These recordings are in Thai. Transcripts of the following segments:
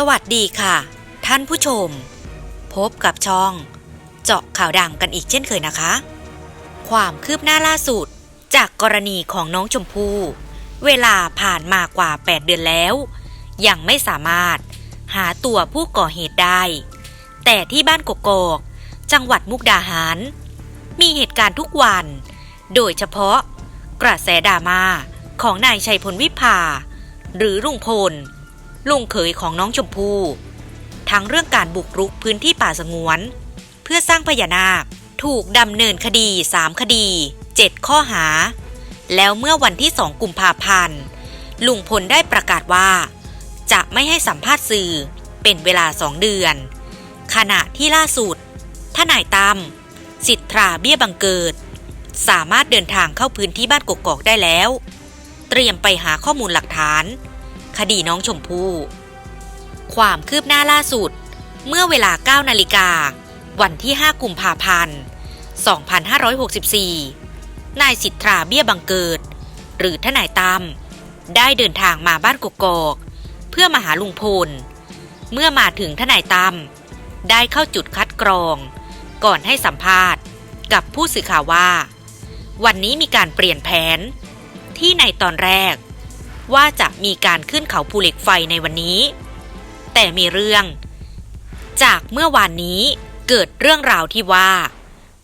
สวัสดีค่ะ ท่านผู้ชม พบกับช่อง เจาะข่าวดังกันอีกเช่นเคยนะคะ ความคืบหน้าล่าสุด จากกรณีของน้องชมพู่เวลาผ่านมากว่า 8 เดือนแล้ว ยังไม่สามารถหาตัวผู้ก่อเหตุได้ แต่ที่บ้านกกอก จังหวัดมุกดาหาร มีเหตุการณ์ทุกวัน โดยเฉพาะ กระแสดราม่าของนายชัยพลวิภา หรือลุงพล ลุงเขยของน้องชมพู่ทั้งเรื่องการบุกรุกพื้นที่ป่าสงวน เพื่อสร้างพญานาค ถูกดำเนินคดี 3 คดี 7 ข้อหา แล้วเมื่อวันที่2กุมภาพันธ์ลุงพลได้ประกาศว่า จะไม่ให้สัมภาษณ์สื่อเป็นเวลา2เดือน ขณะที่ล่าสุดทนายตั้มสิทธาเบี้ยบังเกิด สามารถเดินทางเข้าพื้นที่บ้านกกอกได้แล้ว เตรียมไปหาข้อมูลหลักฐาน คดีน้องชมพู่ความคืบหน้าล่าสุด เมื่อเวลา 9 นาฬิกา วันที่ 5 กุมภาพันธ์ 2564 นายสิทธาเบี้ยบังเกิด หรือทนายตั้มได้เดินทางมาบ้านกกอก เพื่อมาหาลุงพล เมื่อมาถึงทนายตั้มได้เข้าจุดคัดกรอง ก่อนให้สัมภาษณ์กับผู้สื่อข่าวว่า วันนี้มีการเปลี่ยนแผน ที่ในตอนแรก ว่าจะมีการขึ้นเขาภูเหล็กไฟในวันนี้ แต่มีเรื่อง จากเมื่อวานนี้เกิดเรื่องราวที่ว่า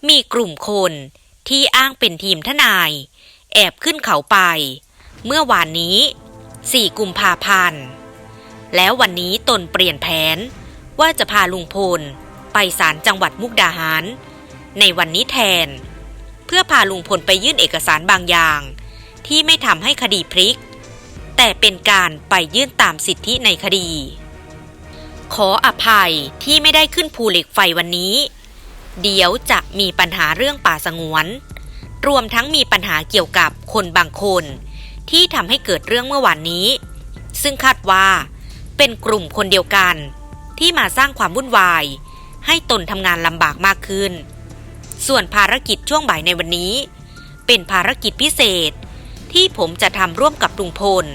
มีกลุ่มคนที่อ้างเป็นทีมทนาย แอบขึ้นเขาไป เมื่อวานนี้ 4 กุมภาพันธ์ แล้ววันนี้ตนเปลี่ยนแผนว่าจะพาลุงพลไปศาลจังหวัดมุกดาหาร ในวันนี้แทน เพื่อพาลุงพลไปยื่นเอกสารบางอย่าง ที่ไม่ทำให้คดีพลิก แต่เป็นการไปยื่นตามสิทธิในคดี ขออภัยที่ไม่ได้ขึ้นภูเหล็กไฟวันนี้ เดี๋ยวจะมีปัญหาเรื่องป่าสงวน รวมทั้งมีปัญหาเกี่ยวกับคนบางคน ที่ทำให้เกิดเรื่องเมื่อวานนี้ ซึ่งคาดว่าเป็นกลุ่มคนเดียวกัน ที่มาสร้างความวุ่นวาย ให้ตนทำงานลำบากมากขึ้น ส่วนภารกิจช่วงบ่ายในวันนี้ เป็นภารกิจพิเศษ ที่ผมจะทำร่วมกับลุงพล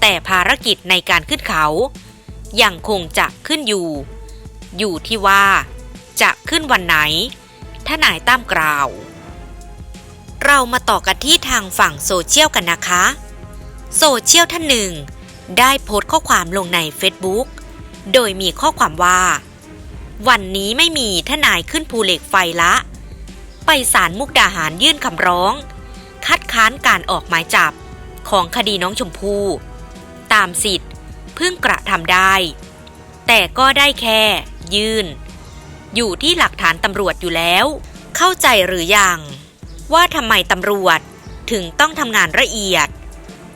แต่ภารกิจในการขึ้นเขา ยังคงจะขึ้นอยู่ อยู่ที่ว่า จะขึ้นวันไหนทนายตั้มกล่าว เรามาต่อกันที่ทางฝั่งโซเชียลกันนะคะ โซเชียลท่านหนึ่ง ได้โพสต์ข้อความลงใน Facebook โดยมีข้อความว่า วันนี้ไม่มีทนายขึ้นภูเหล็กไฟละ ไปศาลมุกดาหารยื่นคำร้อง คัดค้านการออกหมายจับของคดีน้องชมพู่ตามสิทธิ์เพิ่งกระทำได้ แต่ก็ได้แค่ยื่น อยู่ที่หลักฐานตำรวจอยู่แล้ว เข้าใจหรือยัง ว่าทำไมตำรวจถึงต้องทำงานละเอียด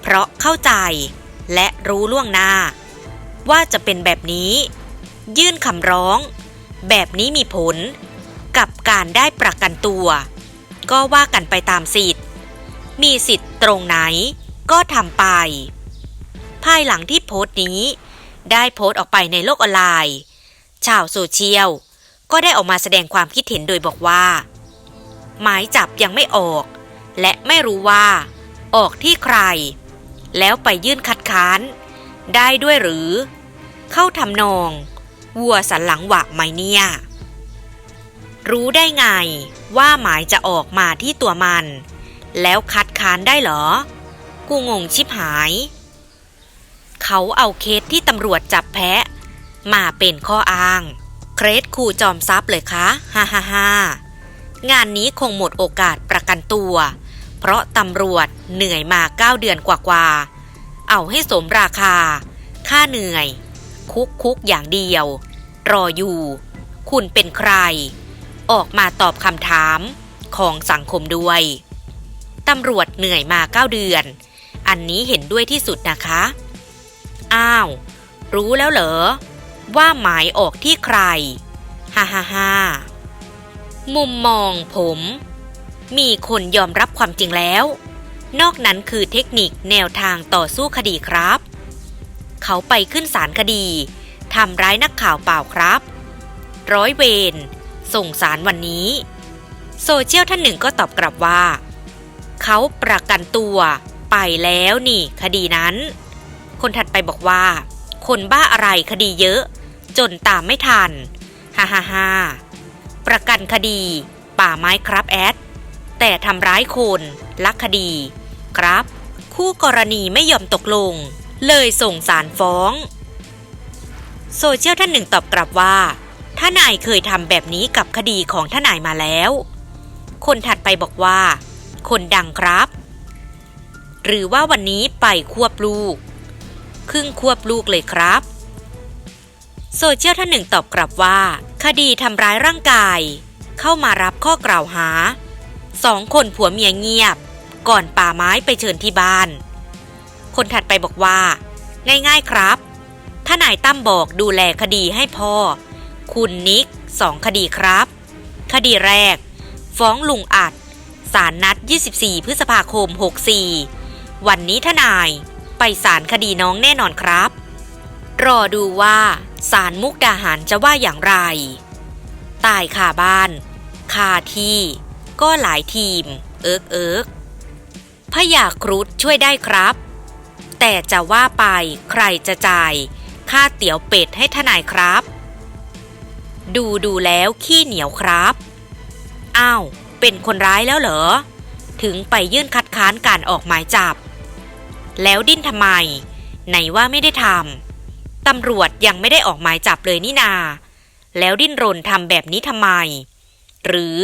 เพราะเข้าใจและรู้ล่วงหน้า ว่าจะเป็นแบบนี้ ยื่นคำร้อง แบบนี้มีผล กับการได้ประกันตัว ก็ว่ากันไปตามสิทธิ์ มีสิทธิ์ตรงไหน ก็ทำไป ภายหลังที่โพสต์นี้ ได้โพสต์ออกไปในโลกออนไลน์ ชาวโซเชียล ก็ได้ออกมาแสดงความคิดเห็นโดยบอกว่า หมายจับยังไม่ออก และไม่รู้ว่า ออกที่ใคร แล้วไปยื่นคัดค้าน ได้ด้วยหรือ เข้าทำนอง วัวสันหลังหวะไหมเนี่ยรู้ได้ไงว่าหมายจะออกมาที่ตัวมัน แล้วคัดค้านได้เหรอ กูงงชิบหาย เขาเอาเคสที่ตำรวจจับแพะ มาเป็นข้ออ้าง เครสครูจอมทรัพย์เลยคะฮ่าฮ่าฮ่างานนี้คงหมดโอกาสประกันตัว เพราะตำรวจเหนื่อยมาเก้าเดือนกว่าๆ เอาให้สมราคา ค่าเหนื่อย คุกคุกอย่างเดียว รออยู่ คุณเป็นใคร ออกมาตอบคำถามของสังคมด้วย ตำรวจเหนื่อยมาเก้าเดือน อันนี้เห็นด้วยที่สุดนะคะ อ้าว รู้แล้วเหรอ ว่าหมายออกที่ใคร ฮ่าฮ่าฮ่ามุมมองผม มีคนยอมรับความจริงแล้ว นอกนั้นคือเทคนิคแนวทางต่อสู้คดีครับ เขาไปขึ้นศาลคดีทำร้ายนักข่าวเปล่าครับ ร้อยเวรส่งสารวันนี้ โซเชียลท่านหนึ่งก็ตอบกลับว่า เขาประกันตัว ไปแล้วนี่ คดีนั้น คนถัดไปบอกว่า คนบ้าอะไรคดีเยอะ จนตามไม่ทันฮ่าฮ่าฮ่าประกันคดี ป่าไม้ครับแอด แต่ทำร้ายคนลักคดี ครับ คู่กรณีไม่ยอมตกลง เลยส่งสารฟ้อง โซเชียลท่านหนึ่งตอบกลับว่าทนายเคยทำแบบนี้กับคดีของทนายมาแล้ว คนถัดไปบอกว่า คนดังครับ หรือว่าวันนี้ไปควบลูก ครึ่งควบลูกเลยครับ โซเชียลท่านหนึ่งตอบกลับว่า คดีทำร้ายร่างกาย เข้ามารับข้อกล่าวหาสองคนผัวเมียเงียบ ก่อนป่าไม้ไปเชิญที่บ้าน คนถัดไปบอกว่า ง่ายๆครับทนายตั้มบอกดูแลคดีให้พ่อ คุณนิกสองคดีครับ คดีแรก ฟ้องลุงอัด ศาลนัด 24 พฤษภาคม 64 วันนี้ทนาย ไปศาลคดีน้องแน่นอนครับ รอดูว่าศาลมุกดาหารจะว่าอย่างไร ตายคาบ้านคาที่ ก็หลายทีม เอิกเอิกพยาครุฑช่วยได้ครับ แต่จะว่าไปใครจะจ่ายค่าเตี๋ยวเป็ดให้ทนายครับ ดูดูแล้วขี้เหนียวครับ อ้าว เป็นคนร้ายแล้วเหรอ ถึงไปยื่นคัดค้านการออกหมายจับ แล้วดิ้นทำไม ไหนว่าไม่ได้ทำตำรวจยังไม่ได้ออกหมายจับเลยนี่นา แล้วดิ้นรนทำแบบนี้ทำไม หรือ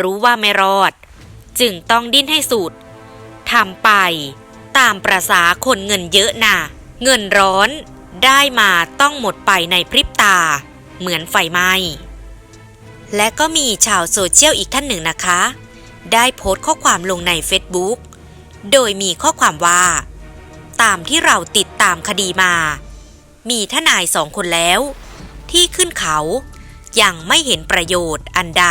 รู้ว่าไม่รอด จึงต้องดิ้นให้สุดทำไปตามประษาคนเงินเยอะน่ะ เงินร้อน ได้มาต้องหมดไปในพริบตา เหมือนไฟไหม้ และก็มีชาวโซเชียลอีกท่านหนึ่งนะคะ ได้โพสต์ข้อความลงใน Facebook โดยมีข้อความว่า ตามที่เราติดตามคดีมา มีทนายสองคนแล้ว ที่ขึ้นเขายังไม่เห็นประโยชน์อันใด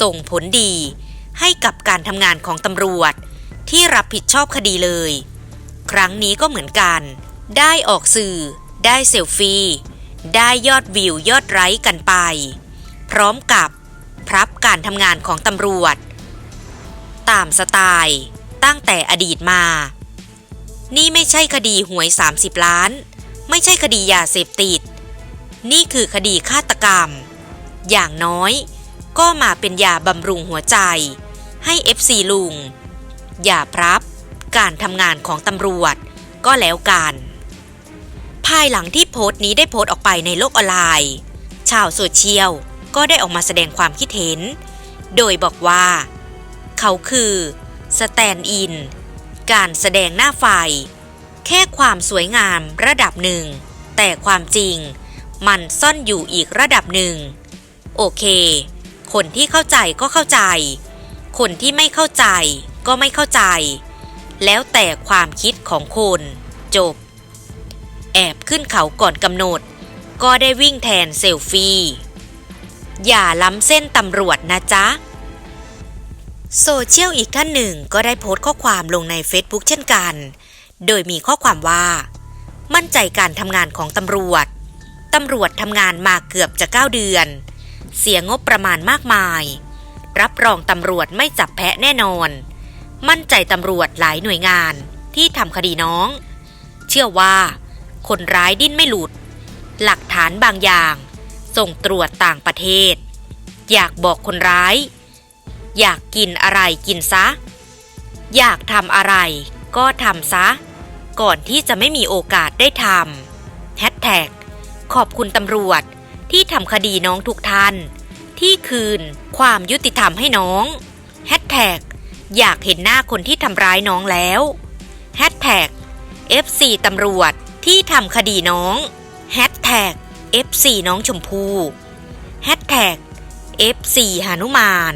ส่งผลดีให้กับการทำงานของตำรวจ ที่รับผิดชอบคดีเลย ครั้งนี้ก็เหมือนกัน ได้ออกสื่อ ได้เซลฟี่ ได้ยอดวิวยอดไลค์กันไป พร้อมกับพรับการทำงานของตำรวจ ตามสไตล์ตั้งแต่อดีตมา นี่ไม่ใช่คดีหวย 30 ล้าน ไม่ใช่คดียาเสพติด นี่คือคดีฆาตกรรม อย่างน้อยก็มาเป็นยาบำรุงหัวใจ ให้ FC ลุง อย่าพรับการทำงานของตำรวจก็แล้วกัน ภายหลังที่โพสต์นี้ได้โพสต์ออกไปในโลกออนไลน์ ชาวโซเชียล ก็ได้ออกมาแสดงความคิดเห็น โดยบอกว่า เขาคือสแตนอิน การแสดงหน้าไฟ แค่ความสวยงามระดับหนึ่ง แต่ความจริงมันซ่อนอยู่อีกระดับหนึ่ง โอเค คนที่เข้าใจก็เข้าใจ คนที่ไม่เข้าใจก็ไม่เข้าใจ แล้วแต่ความคิดของคนจบ แอบขึ้นเขาก่อนกำหนด ก็ได้วิ่งแทนเซลฟี่ อย่าล้ำเส้นตำรวจนะจ๊ะ โซเชียลอีกท่านหนึ่งก็ได้โพสต์ข้อความลงใน Facebook เช่นกัน โดยมีข้อความว่า มั่นใจการทำงานของตำรวจ ตำรวจทำงานมาเกือบจะ 9 เดือน เสียงบประมาณมากมาย รับรองตำรวจไม่จับแพะแน่นอน มั่นใจตำรวจหลายหน่วยงานที่ทำคดีน้อง เชื่อว่า คนร้ายดิ้นไม่หลุด หลักฐานบางอย่าง ส่งตรวจต่างประเทศ อยากบอกคนร้าย อยากกินอะไรกินซะ อยากทำอะไรก็ทำซะ ก่อนที่จะไม่มีโอกาสได้ทำแฮชแท็กขอบคุณตำรวจที่ทำคดีน้องทุกท่าน ที่คืนความยุติธรรมให้น้องแฮชแท็กอยากเห็นหน้าคนที่ทำร้ายน้องแล้วแฮชแท็ก FC ตำรวจที่ทำคดีน้องแฮชแท็ก F4 น้องชมพู่แฮชแท็ก #F4 หานุมาน